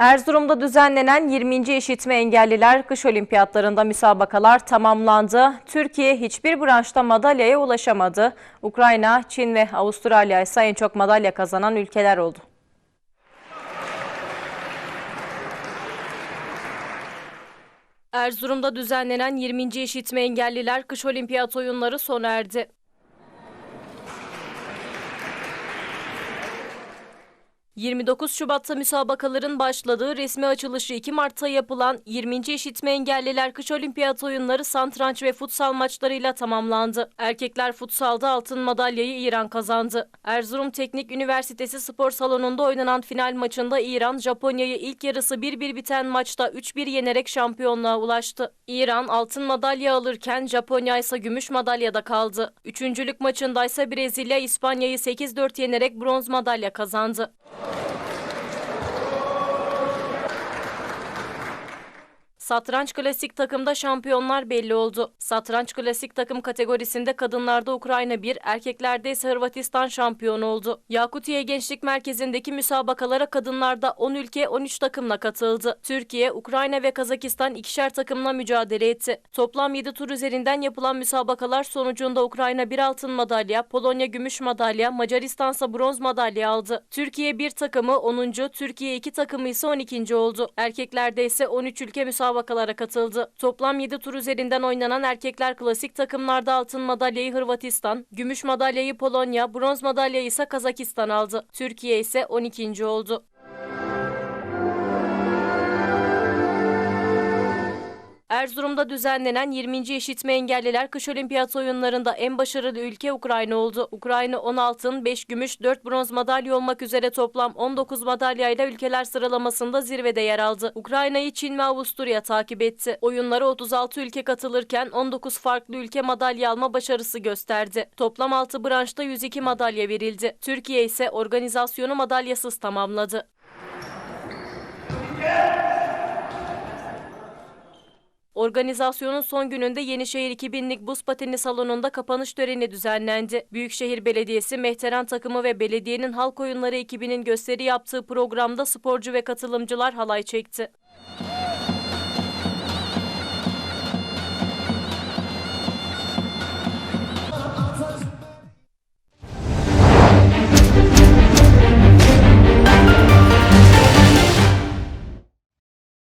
Erzurum'da düzenlenen 20. İşitme Engelliler Kış Olimpiyatlarında müsabakalar tamamlandı. Türkiye hiçbir branşta madalyaya ulaşamadı. Ukrayna, Çin ve Avustralya ise en çok madalya kazanan ülkeler oldu. Erzurum'da düzenlenen 20. İşitme Engelliler Kış Olimpiyat Oyunları sona erdi. ...29 Şubat'ta müsabakaların başladığı resmi açılışı 2 Mart'ta yapılan 20. İşitme Engelliler Kış Olimpiyat Oyunları santranç ve futsal maçlarıyla tamamlandı. Erkekler futsalda altın madalyayı İran kazandı. Erzurum Teknik Üniversitesi spor salonunda oynanan final maçında İran, Japonya'yı ilk yarısı 1-1 biten maçta 3-1 yenerek şampiyonluğa ulaştı. İran altın madalya alırken Japonya ise gümüş madalyada kaldı. Üçüncülük maçında ise Brezilya, İspanya'yı 8-4 yenerek bronz madalya kazandı. Satranç klasik takımda şampiyonlar belli oldu. Satranç klasik takım kategorisinde kadınlarda Ukrayna 1, erkeklerde ise Hırvatistan şampiyon oldu. Yakutiye Gençlik Merkezi'ndeki müsabakalara kadınlarda 10 ülke 13 takımla katıldı. Türkiye, Ukrayna ve Kazakistan ikişer takımla mücadele etti. Toplam 7 tur üzerinden yapılan müsabakalar sonucunda Ukrayna bir altın madalya, Polonya gümüş madalya, Macaristan ise bronz madalya aldı. Türkiye bir takımı 10. Türkiye iki takımı ise 12. oldu. Erkeklerde ise 13 ülke müsabakalara katıldı. Toplam 7 tur üzerinden oynanan erkekler klasik takımlarda altın madalyayı Hırvatistan, gümüş madalyayı Polonya, bronz madalyayı ise Kazakistan aldı. Türkiye ise 12. oldu. Erzurum'da düzenlenen 20. İşitme Engelliler Kış Olimpiyat Oyunlarında en başarılı ülke Ukrayna oldu. Ukrayna 10 altın, 5 gümüş, 4 bronz madalya olmak üzere toplam 19 madalyayla ülkeler sıralamasında zirvede yer aldı. Ukrayna'yı Çin ve Avusturya takip etti. Oyunlara 36 ülke katılırken 19 farklı ülke madalya alma başarısı gösterdi. Toplam 6 branşta 102 madalya verildi. Türkiye ise organizasyonu madalyasız tamamladı. Organizasyonun son gününde Yenişehir 2000'lik buz pateni salonunda kapanış töreni düzenlendi. Büyükşehir Belediyesi, Mehteran takımı ve belediyenin halk oyunları ekibinin gösteri yaptığı programda sporcu ve katılımcılar halay çekti.